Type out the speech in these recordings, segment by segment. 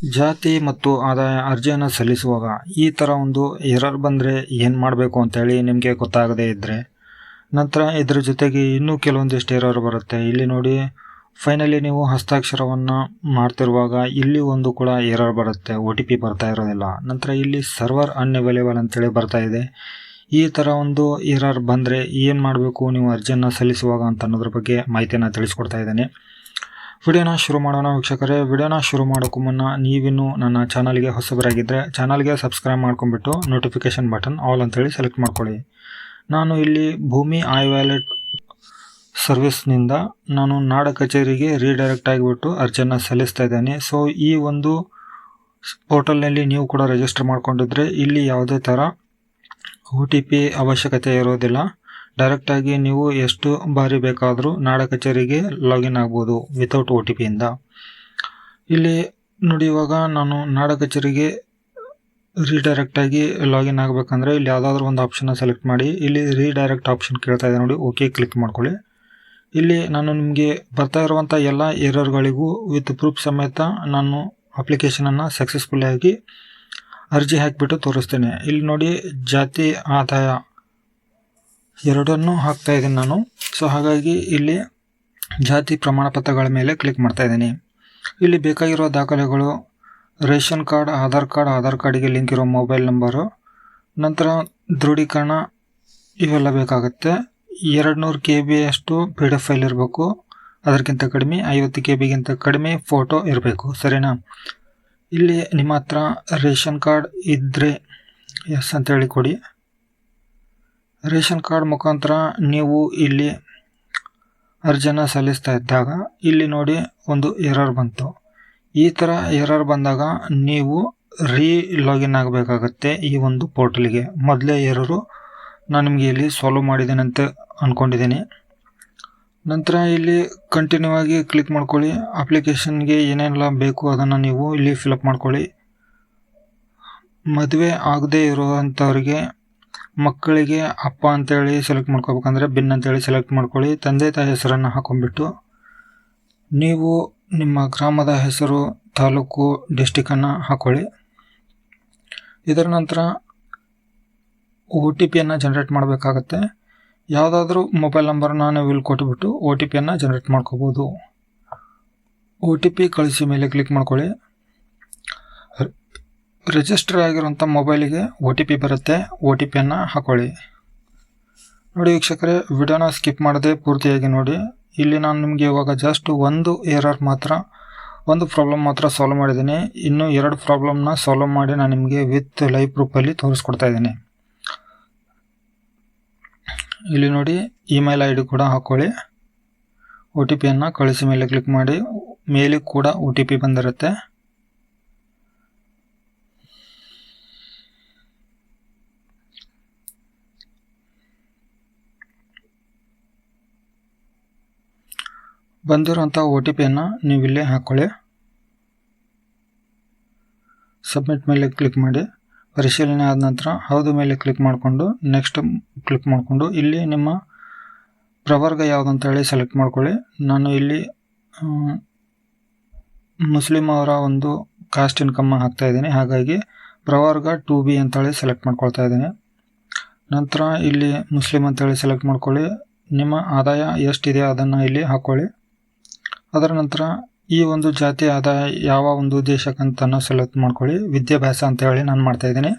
ಜಾತಿ ಮತ್ತು ಆದಾಯ ಅರ್ಜಿಯನ್ನು ಸಲ್ಲಿಸುವಾಗ ಈ ಥರ ಒಂದು ಎರರ್ ಬಂದರೆ ಏನು ಮಾಡಬೇಕು ಅಂತೇಳಿ ನಿಮಗೆ ಗೊತ್ತಾಗದೇ ಇದ್ದರೆ ನಂತರ ಇದರ ಜೊತೆಗೆ ಇನ್ನೂ ಕೆಲವೊಂದಿಷ್ಟು ಎರರ್ ಬರುತ್ತೆ. ಇಲ್ಲಿ ನೋಡಿ ಫೈನಲಿ ನೀವು ಹಸ್ತಾಕ್ಷರವನ್ನು ಮಾಡ್ತಿರುವಾಗ ಇಲ್ಲಿ ಒಂದು ಕೂಡ ಎರರ್ ಬರುತ್ತೆ. ಒ ಟಿ ಪಿ ಬರ್ತಾ ಇರೋದಿಲ್ಲ. ನಂತರ ಇಲ್ಲಿ ಸರ್ವರ್ ಅನ್ಅವೈಲೇಬಲ್ ಅಂತೇಳಿ ಬರ್ತಾ ಇದೆ. ಈ ಥರ ಒಂದು ಎರರ್ ಬಂದರೆ ಏನು ಮಾಡಬೇಕು ನೀವು ಅರ್ಜಿಯನ್ನು ಸಲ್ಲಿಸುವಾಗ ಅಂತ ಅನ್ನೋದ್ರ ಬಗ್ಗೆ ಮಾಹಿತಿಯನ್ನು ತಿಳಿಸ್ಕೊಡ್ತಾ ಇದ್ದೇನೆ. ವಿಡಿಯೋನ ಶುರು ಮಾಡೋಣ ವೀಕ್ಷಕರೇ. ವಿಡಿಯೋನ ಶುರು ಮಾಡೋಕ್ಕೂ ಮುನ್ನ ನೀವಿನ್ನು ನನ್ನ ಚಾನಲ್ಗೆ ಹೊಸಬರಾಗಿದ್ದರೆ ಚಾನಲ್ಗೆ ಸಬ್ಸ್ಕ್ರೈಬ್ ಮಾಡ್ಕೊಂಡ್ಬಿಟ್ಟು ನೋಟಿಫಿಕೇಷನ್ ಬಟನ್ ಆಲ್ ಅಂತೇಳಿ ಸೆಲೆಕ್ಟ್ ಮಾಡ್ಕೊಳ್ಳಿ. ನಾನು ಇಲ್ಲಿ ಭೂಮಿ ಐ ವ್ಯಾಲೆಟ್ ಸರ್ವಿಸ್ನಿಂದ ನಾನು ನಾಡ ಕಚೇರಿಗೆ ರೀಡೈರೆಕ್ಟ್ ಆಗಿಬಿಟ್ಟು ಅರ್ಜಿಯನ್ನು ಸಲ್ಲಿಸ್ತಾ ಇದ್ದೇನೆ. ಸೊ ಈ ಒಂದು ಪೋರ್ಟಲ್ನಲ್ಲಿ ನೀವು ಕೂಡ ರಿಜಿಸ್ಟರ್ ಮಾಡ್ಕೊಂಡಿದ್ರೆ ಇಲ್ಲಿ ಯಾವುದೇ ಥರ ಓ ಅವಶ್ಯಕತೆ ಇರೋದಿಲ್ಲ. ಡೈರೆಕ್ಟಾಗಿ ನೀವು ಎಷ್ಟು ಬಾರಿ ಬೇಕಾದರೂ ನಾಡ ಕಚೇರಿಗೆ ಲಾಗಿನ್ ಆಗ್ಬೋದು ವಿತೌಟ್ ಒ ಟಿ ಪಿಯಿಂದ ಇಲ್ಲಿ ನೋಡಿ ಇವಾಗ ನಾನು ನಾಡ ಕಚೇರಿಗೆ ರೀಡೈರೆಕ್ಟಾಗಿ ಲಾಗಿನ್ ಆಗಬೇಕಂದ್ರೆ ಇಲ್ಲಿ ಯಾವುದಾದ್ರೂ ಒಂದು ಆಪ್ಷನ್ನ ಸೆಲೆಕ್ಟ್ ಮಾಡಿ. ಇಲ್ಲಿ ರೀಡೈರೆಕ್ಟ್ ಆಪ್ಷನ್ ಕೇಳ್ತಾ ಇದೆ ನೋಡಿ ಓಕೆ ಕ್ಲಿಕ್ ಮಾಡ್ಕೊಳ್ಳಿ. ಇಲ್ಲಿ ನಾನು ನಿಮಗೆ ಬರ್ತಾ ಇರುವಂಥ ಎಲ್ಲ ಎರರ್ಗಳಿಗೂ ವಿತ್ ಪ್ರೂಫ್ ಸಮೇತ ನಾನು ಅಪ್ಲಿಕೇಶನನ್ನು ಸಕ್ಸಸ್ಫುಲ್ಲಾಗಿ ಅರ್ಜಿ ಹಾಕಿಬಿಟ್ಟು ತೋರಿಸ್ತೇನೆ. ಇಲ್ಲಿ ನೋಡಿ ಜಾತಿ, ಆದಾಯ ಎರಡನ್ನೂ ಹಾಕ್ತಾ ಇದ್ದೀನಿ ನಾನು. ಸೊ ಹಾಗಾಗಿ ಇಲ್ಲಿ ಜಾತಿ ಪ್ರಮಾಣ ಪತ್ರಗಳ ಮೇಲೆ ಕ್ಲಿಕ್ ಮಾಡ್ತಾ ಇದ್ದೀನಿ. ಇಲ್ಲಿ ಬೇಕಾಗಿರೋ ದಾಖಲೆಗಳು, ration card, Aadhaar card, Aadhaar ಕಾರ್ಡಿಗೆ ಲಿಂಕ್ ಇರೋ ಮೊಬೈಲ್ ನಂಬರು ನಂತರ ದೃಢೀಕರಣ, ಇವೆಲ್ಲ ಬೇಕಾಗುತ್ತೆ. ಎರಡು ನೂರು ಕೆ ಬಿಯಷ್ಟು ಪಿ ಡಿ ಎಫ್ ಫೈಲ್ ಇರಬೇಕು. ಅದಕ್ಕಿಂತ ಕಡಿಮೆ ಐವತ್ತು ಕೆ ಬಿಗಿಂತ ಕಡಿಮೆ ಫೋಟೋ ಇರಬೇಕು. ಸರಿನಾ? ಇಲ್ಲಿ ನಿಮ್ಮ ಹತ್ರ ರೇಷನ್ ಕಾರ್ಡ್ ಇದ್ದರೆ ಎಸ್ ಅಂತೇಳಿ ಕೊಡಿ. ರೇಷನ್ ಕಾರ್ಡ್ ಮುಖಾಂತರ ನೀವು ಇಲ್ಲಿ ಅರ್ಜಿನ ಸಲ್ಲಿಸ್ತಾ ಇದ್ದಾಗ, ಇಲ್ಲಿ ನೋಡಿ ಒಂದು ಎರರ್ ಬಂತು. ಈ ಥರ ಎರರ್ ಬಂದಾಗ ನೀವು ರೀ ಲಾಗಿನ್ ಆಗಬೇಕಾಗತ್ತೆ ಈ ಒಂದು ಪೋರ್ಟಲ್ಗೆ. ಮೊದಲೇ ಎರರು ನಾನು ನಿಮಗೆ ಇಲ್ಲಿ ಸಾಲ್ವ್ ಮಾಡಿದ್ದೇನೆ ಅಂತ ಅಂದ್ಕೊಂಡಿದ್ದೀನಿ ನಂತರ ಇಲ್ಲಿ ಕಂಟಿನ್ಯೂ ಆಗಿ ಕ್ಲಿಕ್ ಮಾಡ್ಕೊಳ್ಳಿ. ಅಪ್ಲಿಕೇಶನ್ಗೆ ಏನೆಲ್ಲ ಬೇಕು ಅದನ್ನು ನೀವು ಇಲ್ಲಿ ಫಿಲಪ್ ಮಾಡ್ಕೊಳ್ಳಿ. ಮದುವೆ ಆಗದೇ ಇರುವಂಥವ್ರಿಗೆ ಮಕ್ಕಳಿಗೆ ಅಪ್ಪ ಅಂತೇಳಿ ಸೆಲೆಕ್ಟ್ ಮಾಡ್ಕೋಬೇಕಂದ್ರೆ ಬಿನ್ ಅಂತೇಳಿ ಸೆಲೆಕ್ಟ್ ಮಾಡ್ಕೊಳ್ಳಿ, ತಂದೆ ತಾಯಿ ಹೆಸರನ್ನು ಹಾಕೊಂಡ್ಬಿಟ್ಟು ನೀವು ನಿಮ್ಮ ಗ್ರಾಮದ ಹೆಸರು, ತಾಲೂಕು ಡಿಸ್ಟಿಕನ್ನು ಹಾಕೊಳ್ಳಿ. ಇದರ ನಂತರ ಒ ಟಿ ಪಿಯನ್ನು ಜನ್ರೇಟ್ ಮಾಡಬೇಕಾಗತ್ತೆ. ಯಾವುದಾದ್ರೂ ಮೊಬೈಲ್ ನಂಬರ್ನ ನೀವು ಇಲ್ಲಿ ಕೊಟ್ಟುಬಿಟ್ಟು ಒ ಟಿ ಪಿಯನ್ನು ಜನ್ರೇಟ್ ಮಾಡ್ಕೋಬೋದು. ಒ ಟಿ ಪಿ ಕಳಿಸಿ ಮೇಲೆ ಕ್ಲಿಕ್ ಮಾಡ್ಕೊಳ್ಳಿ. ರಿಜಿಸ್ಟರ್ ಆಗಿರುವಂಥ ಮೊಬೈಲಿಗೆ ಒ ಟಿ ಪಿ ಬರುತ್ತೆ. ಒ ಟಿ ಪಿಯನ್ನು ಹಾಕೊಳ್ಳಿ. ನೋಡಿ ವೀಕ್ಷಕರೇ, ವಿಡಿಯೋನ ಸ್ಕಿಪ್ ಮಾಡದೆ ಪೂರ್ತಿಯಾಗಿ ನೋಡಿ. ಇಲ್ಲಿ ನಾನು ನಿಮಗೆ ಇವಾಗ ಜಸ್ಟ್ ಒಂದು ಏರರ್ ಮಾತ್ರ, ಒಂದು ಪ್ರಾಬ್ಲಮ್ ಮಾತ್ರ ಸಾಲ್ವ್ ಮಾಡಿದ್ದೀನಿ. ಇನ್ನು ಎರಡು ಪ್ರಾಬ್ಲಮ್ನ ಸಾಲ್ವ್ ಮಾಡಿ ನಾನು ನಿಮಗೆ ವಿತ್ ಲೈವ್ ಪ್ರೂಫಲ್ಲಿ ತೋರಿಸ್ಕೊಡ್ತಾ ಇದ್ದೀನಿ. ಇಲ್ಲಿ ನೋಡಿ ಇಮೇಲ್ ಐ ಡಿ ಕೂಡ ಹಾಕ್ಕೊಳ್ಳಿ ಒ ಟಿ ಪಿಯನ್ನು ಕಳಿಸಿ ಮೇಲೆ ಕ್ಲಿಕ್ ಮಾಡಿ. ಮೇಲೆ ಕೂಡ ಒ ಟಿ ಪಿ ಬಂದಿರುತ್ತೆ. ಬಂದಿರುವಂಥ ಒ ಟಿ ಪಿಯನ್ನು ನೀವು ಇಲ್ಲೇ ಹಾಕ್ಕೊಳ್ಳಿ ಸಬ್ಮಿಟ್ ಮೇಲೆ ಕ್ಲಿಕ್ ಮಾಡಿ. ಪರಿಶೀಲನೆ ಆದ ನಂತರ ಹೌದು ಮೇಲೆ ಕ್ಲಿಕ್ ಮಾಡಿಕೊಂಡು, ನೆಕ್ಸ್ಟ್ ಕ್ಲಿಕ್ ಮಾಡಿಕೊಂಡು, ಇಲ್ಲಿ ನಿಮ್ಮ ಪ್ರವರ್ಗ ಯಾವುದು ಅಂತ ಹೇಳಿ ಸೆಲೆಕ್ಟ್ ಮಾಡ್ಕೊಳ್ಳಿ. ನಾನು ಇಲ್ಲಿ ಮುಸ್ಲಿಂ ಅವರ ಒಂದು ಕಾಸ್ಟ್ ಇನ್ಕಮ್ ಹಾಕ್ತಾ ಇದ್ದೀನಿ. ಹಾಗಾಗಿ ಪ್ರವರ್ಗ ಟು ಬಿ ಅಂತೇಳಿ ಸೆಲೆಕ್ಟ್ ಮಾಡ್ಕೊಳ್ತಾ ಇದ್ದೀನಿ. ನಂತರ ಇಲ್ಲಿ ಮುಸ್ಲಿಂ ಅಂತೇಳಿ ಸೆಲೆಕ್ಟ್ ಮಾಡ್ಕೊಳ್ಳಿ. ನಿಮ್ಮ ಆದಾಯ ಎಷ್ಟಿದೆ ಅದನ್ನು ಇಲ್ಲಿ ಹಾಕ್ಕೊಳ್ಳಿ ಅದರ ನಂತರ ಈ ಒಂದು ಜಾತಿ ಆದಾಯ ಯಾವ ಒಂದು ದೇಶಕ್ಕಂತನೂ ಸೆಲೆಕ್ಟ್ ಮಾಡ್ಕೊಳ್ಳಿ. ವಿದ್ಯಾಭ್ಯಾಸ ಅಂತ ಹೇಳಿ ನಾನು ಮಾಡ್ತಾ ಇದ್ದೀನಿ.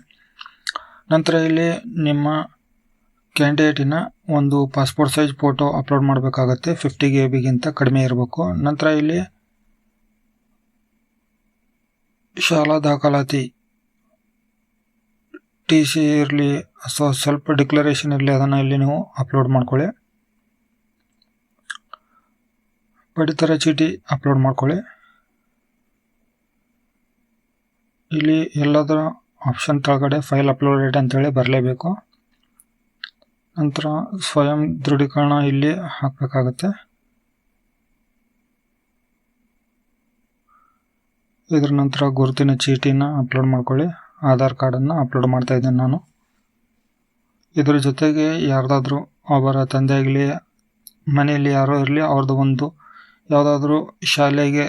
ನಂತರ ಇಲ್ಲಿ ನಿಮ್ಮ ಕ್ಯಾಂಡಿಡೇಟಿನ ಒಂದು ಪಾಸ್ಪೋರ್ಟ್ ಸೈಜ್ ಫೋಟೋ ಅಪ್ಲೋಡ್ ಮಾಡಬೇಕಾಗತ್ತೆ. ಫಿಫ್ಟಿ ಕೆ ಬಿಗಿಂತ ಕಡಿಮೆ ಇರಬೇಕು. ನಂತರ ಇಲ್ಲಿ ಶಾಲಾ ದಾಖಲಾತಿ ಟಿ ಸಿ ಇರಲಿ ಸೊ ಸ್ವಲ್ಪ ಡಿಕ್ಲರೇಷನ್ ಇರಲಿ, ಅದನ್ನು ಇಲ್ಲಿ ನೀವು ಅಪ್ಲೋಡ್ ಮಾಡ್ಕೊಳ್ಳಿ. ಪಡಿತರ ಚೀಟಿ ಅಪ್ಲೋಡ್ ಮಾಡ್ಕೊಳ್ಳಿ. ಇಲ್ಲಿ ಎಲ್ಲದರ ಆಪ್ಷನ್ ಕೆಳಗಡೆ ಫೈಲ್ ಅಪ್ಲೋಡೆಡ್ ಅಂತೇಳಿ ಬರಲೇಬೇಕು. ನಂತರ ಸ್ವಯಂ ದೃಢೀಕರಣ ಇಲ್ಲಿ ಹಾಕಬೇಕಾಗತ್ತೆ. ಇದರ ನಂತರ ಗುರುತಿನ ಚೀಟಿನ ಅಪ್ಲೋಡ್ ಮಾಡ್ಕೊಳ್ಳಿ. ಆಧಾರ್ ಕಾರ್ಡನ್ನು ಅಪ್ಲೋಡ್ ಮಾಡ್ತಾ ಇದ್ದೇನೆ ನಾನು. ಇದರ ಜೊತೆಗೆ ಯಾರ್ದಾದ್ರೂ ಅವರ ತಂದೆ ಆಗಲಿ, ಮನೆಯಲ್ಲಿ ಯಾರೋ ಇರಲಿ ಅವ್ರದ್ದು ಒಂದು ಯಾವುದಾದ್ರೂ ಶಾಲೆಗೆ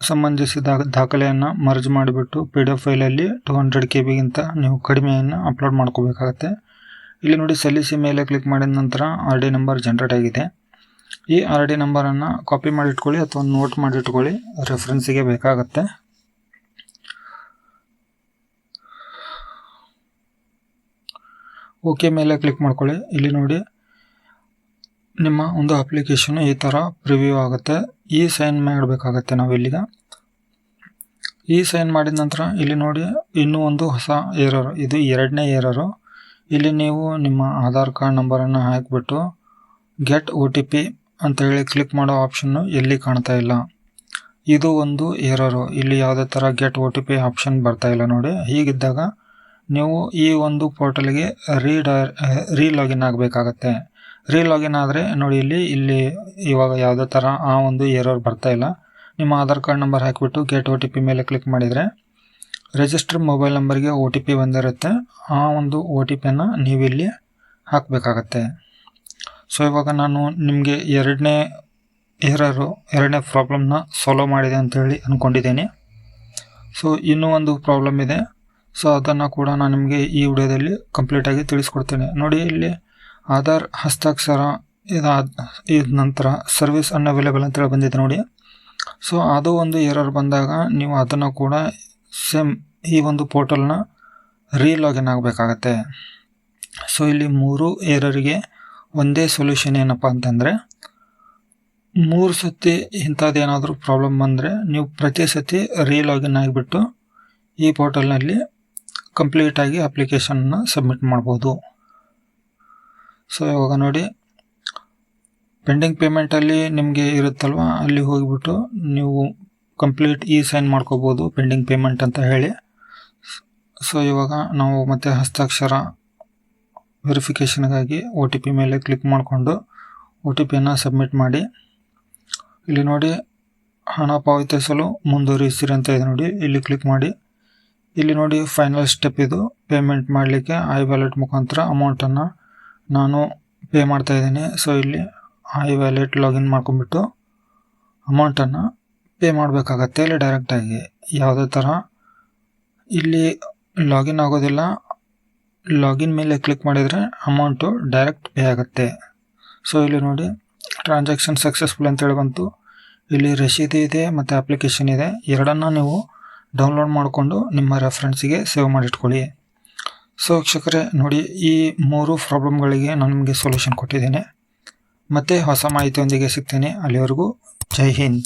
ಸಂಬಂಧಿಸಿದ ದಾಖಲೆಯನ್ನು ಮರ್ಜ್ ಮಾಡಿಬಿಟ್ಟು ಪಿ ಡಿ ಎಫ್ ಫೈಲಲ್ಲಿ ಟು ಹಂಡ್ರೆಡ್ ಕೆ ಬಿಗಿಂತ ನೀವು ಕಡಿಮೆಯನ್ನು ಅಪ್ಲೋಡ್ ಮಾಡ್ಕೋಬೇಕಾಗತ್ತೆ. ಇಲ್ಲಿ ನೋಡಿ ಸಲ್ಲಿಸಿ ಮೇಲೆ ಕ್ಲಿಕ್ ಮಾಡಿದ ನಂತರ ಆರ್ ಡಿ ನಂಬರ್ ಜನ್ರೇಟ್ ಆಗಿದೆ. ಈ ಆರ್ ಡಿ ನಂಬರನ್ನು ಕಾಪಿ ಮಾಡಿ ಇಟ್ಕೊಳ್ಳಿ ಅಥವಾ ನೋಟ್ ಮಾಡಿ ಇಟ್ಕೊಳ್ಳಿ ರೆಫರೆನ್ಸಿಗೆ ಬೇಕಾಗತ್ತೆ. ಓಕೆ ಮೇಲೆ ಕ್ಲಿಕ್ ಮಾಡ್ಕೊಳ್ಳಿ. ಇಲ್ಲಿ ನೋಡಿ ನಿಮ್ಮ ಒಂದು ಅಪ್ಲಿಕೇಶನ್ ಈ ಥರ ಪ್ರಿವ್ಯೂ ಆಗುತ್ತೆ. ಈ ಸೈನ್ ಮಾಡಬೇಕಾಗತ್ತೆ ನಾವು ಇಲ್ಲಿಗೆ. ಈ ಸೈನ್ ಮಾಡಿದ ನಂತರ ಇಲ್ಲಿ ನೋಡಿ ಇನ್ನೂ ಒಂದು ಹೊಸ ಏರರು ಇದು ಎರಡನೇ ಏರರು ಇಲ್ಲಿ ನೀವು ನಿಮ್ಮ ಆಧಾರ್ ಕಾರ್ಡ್ ನಂಬರನ್ನು ಹಾಕಿಬಿಟ್ಟು ಗೆಟ್ ಒ ಟಿ ಪಿ ಅಂತೇಳಿ ಕ್ಲಿಕ್ ಮಾಡೋ ಆಪ್ಷನ್ನು ಎಲ್ಲಿ ಕಾಣ್ತಾ ಇಲ್ಲ. ಇದು ಒಂದು ಏರರು ಇಲ್ಲಿ ಯಾವುದೇ ಥರ get O T P option ಬರ್ತಾ ಇಲ್ಲ ನೋಡಿ. ಹೀಗಿದ್ದಾಗ ನೀವು ಈ ಒಂದು ಪೋರ್ಟಲ್ಗೆ ರೀ ಲಾಗಿನ್ ಆಗಬೇಕಾಗತ್ತೆ. ರೀ ಲಾಗಿನ್ ಆದರೆ ನೋಡಿ ಇಲ್ಲಿ ಇಲ್ಲಿ ಇವಾಗ ಯಾವುದೇ ಥರ ಆ ಒಂದು ಏರೋರ್ ಬರ್ತಾ ಇಲ್ಲ. ನಿಮ್ಮ ಆಧಾರ್ ಕಾರ್ಡ್ ನಂಬರ್ ಹಾಕಿಬಿಟ್ಟು ಗೆಟ್ ಒ ಟಿ ಪಿ ಮೇಲೆ ಕ್ಲಿಕ್ ಮಾಡಿದರೆ ರಿಜಿಸ್ಟರ್ ಮೊಬೈಲ್ ನಂಬರ್ಗೆ ಒ ಟಿ ಪಿ ಬಂದಿರುತ್ತೆ. ಆ ಒಂದು ಒ ಟಿ ಪಿಯನ್ನು ನೀವಿಲ್ಲಿ ಹಾಕಬೇಕಾಗತ್ತೆ. ಸೊ ಇವಾಗ ನಾನು ನಿಮಗೆ ಎರಡನೇ ಏರರು ಎರಡನೇ ಪ್ರಾಬ್ಲಮ್ನ ಸಾಲ್ವ್ ಮಾಡಿದೆ ಅಂತೇಳಿ ಅಂದ್ಕೊಂಡಿದ್ದೀನಿ ಸೊ ಇನ್ನೂ ಒಂದು ಪ್ರಾಬ್ಲಮ್ ಇದೆ. ಸೊ ಅದನ್ನು ಕೂಡ ನಾನು ನಿಮಗೆ ಈ ವಿಡಿಯೋದಲ್ಲಿ ಕಂಪ್ಲೀಟಾಗಿ ತಿಳಿಸ್ಕೊಡ್ತೇನೆ. ನೋಡಿ ಇಲ್ಲಿ ಆಧಾರ್ ಹಸ್ತಾಕ್ಷರ ಇದಾದ, ಇದ ನಂತರ ಸರ್ವಿಸ್ ಅನ್ಅವೈಲೇಬಲ್ ಅಂತೇಳಿ ಬಂದಿದೆ ನೋಡಿ. ಸೊ ಅದು ಒಂದು ಎರರ್ ಬಂದಾಗ ನೀವು ಅದನ್ನು ಕೂಡ ಸೇಮ್ ಈ ಒಂದು ಪೋರ್ಟಲ್ನ ರೀ ಲಾಗಿನ್ ಆಗಬೇಕಾಗತ್ತೆ. ಸೊ ಇಲ್ಲಿ ಮೂರು ಏರರಿಗೆ ಒಂದೇ ಸೊಲ್ಯೂಷನ್ ಏನಪ್ಪ ಅಂತಂದರೆ, ಮೂರು ಸತಿ ಇಂಥದ್ದೇನಾದರೂ ಪ್ರಾಬ್ಲಮ್ ಬಂದರೆ ನೀವು ಪ್ರತಿ ಸತಿ ರೀ ಲಾಗಿನ್ ಆಗಿಬಿಟ್ಟು ಈ ಪೋರ್ಟಲ್ನಲ್ಲಿ ಕಂಪ್ಲೀಟಾಗಿ ಅಪ್ಲಿಕೇಶನ್ನ ಸಬ್ಮಿಟ್ ಮಾಡ್ಬೋದು. ಸೊ ಇವಾಗ ನೋಡಿ ಪೆಂಡಿಂಗ್ ಪೇಮೆಂಟಲ್ಲಿ ನಿಮಗೆ ಇರುತ್ತಲ್ವ? ಅಲ್ಲಿ ಹೋಗಿಬಿಟ್ಟು ನೀವು ಕಂಪ್ಲೀಟ್ ಇ ಸೈನ್ ಮಾಡ್ಕೋಬೋದು ಪೆಂಡಿಂಗ್ ಪೇಮೆಂಟ್ ಅಂತ ಹೇಳಿ. ಸೊ ಇವಾಗ ನಾವು ಮತ್ತೆ ಹಸ್ತಾಕ್ಷರ ವೆರಿಫಿಕೇಷನ್ಗಾಗಿ ಒ ಟಿ ಪಿ ಮೇಲೆ ಕ್ಲಿಕ್ ಮಾಡಿಕೊಂಡು ಒ ಟಿ ಪಿಯನ್ನು ಸಬ್ಮಿಟ್ ಮಾಡಿ. ಇಲ್ಲಿ ನೋಡಿ, ಹಣ ಪಾವತಿಸಲು ಮುಂದುವರಿಸಿರಿ ಅಂತ ಇದೆ ನೋಡಿ, ಇಲ್ಲಿ ಕ್ಲಿಕ್ ಮಾಡಿ. ಇಲ್ಲಿ ನೋಡಿ ಫೈನಲ್ ಸ್ಟೆಪ್ ಇದು. ಪೇಮೆಂಟ್ ಮಾಡಲಿಕ್ಕೆ ಐ ವ್ಯಾಲೆಟ್ ಮುಖಾಂತರ ಅಮೌಂಟನ್ನು ನಾನು ಪೇ ಮಾಡ್ತಾ ಇದ್ದೀನಿ. ಸೊ ಇಲ್ಲಿ ಐ ವ್ಯಾಲೆಟ್ ಲಾಗಿನ್ ಮಾಡ್ಕೊಂಡ್ಬಿಟ್ಟು ಅಮೌಂಟನ್ನು ಪೇ ಮಾಡಬೇಕಾಗತ್ತೆ. ಇಲ್ಲಿ ಡೈರೆಕ್ಟಾಗಿ ಯಾವುದೇ ಥರ ಇಲ್ಲಿ ಲಾಗಿನ್ ಆಗೋದಿಲ್ಲ. ಲಾಗಿನ್ ಮೇಲೆ ಕ್ಲಿಕ್ ಮಾಡಿದರೆ ಅಮೌಂಟು ಡೈರೆಕ್ಟ್ ಪೇ ಆಗುತ್ತೆ. ಸೊ ಇಲ್ಲಿ ನೋಡಿ ಟ್ರಾನ್ಸಾಕ್ಷನ್ ಸಕ್ಸಸ್ಫುಲ್ ಅಂತೇಳಿ ಬಂತು. ಇಲ್ಲಿ ರಶೀದಿ ಇದೆ ಮತ್ತು ಅಪ್ಲಿಕೇಶನ್ ಇದೆ. ಎರಡನ್ನ ನೀವು ಡೌನ್ಲೋಡ್ ಮಾಡಿಕೊಂಡು ನಿಮ್ಮ ರೆಫರೆನ್ಸಿಗೆ ಸೇವ್ ಮಾಡಿಟ್ಕೊಳ್ಳಿ. ಸೊ ವೀಕ್ಷಕರೇ, ನೋಡಿ, ಈ ಮೂರು ಪ್ರಾಬ್ಲಮ್ಗಳಿಗೆ ನಾನು ನಿಮಗೆ ಸೊಲ್ಯೂಷನ್ ಕೊಟ್ಟಿದ್ದೇನೆ. ಮತ್ತೆ ಹೊಸ ಮಾಹಿತಿಯೊಂದಿಗೆ ಸಿಗ್ತೇನೆ ಅಲ್ಲಿವರೆಗೂ. ಜೈ ಹಿಂದ್.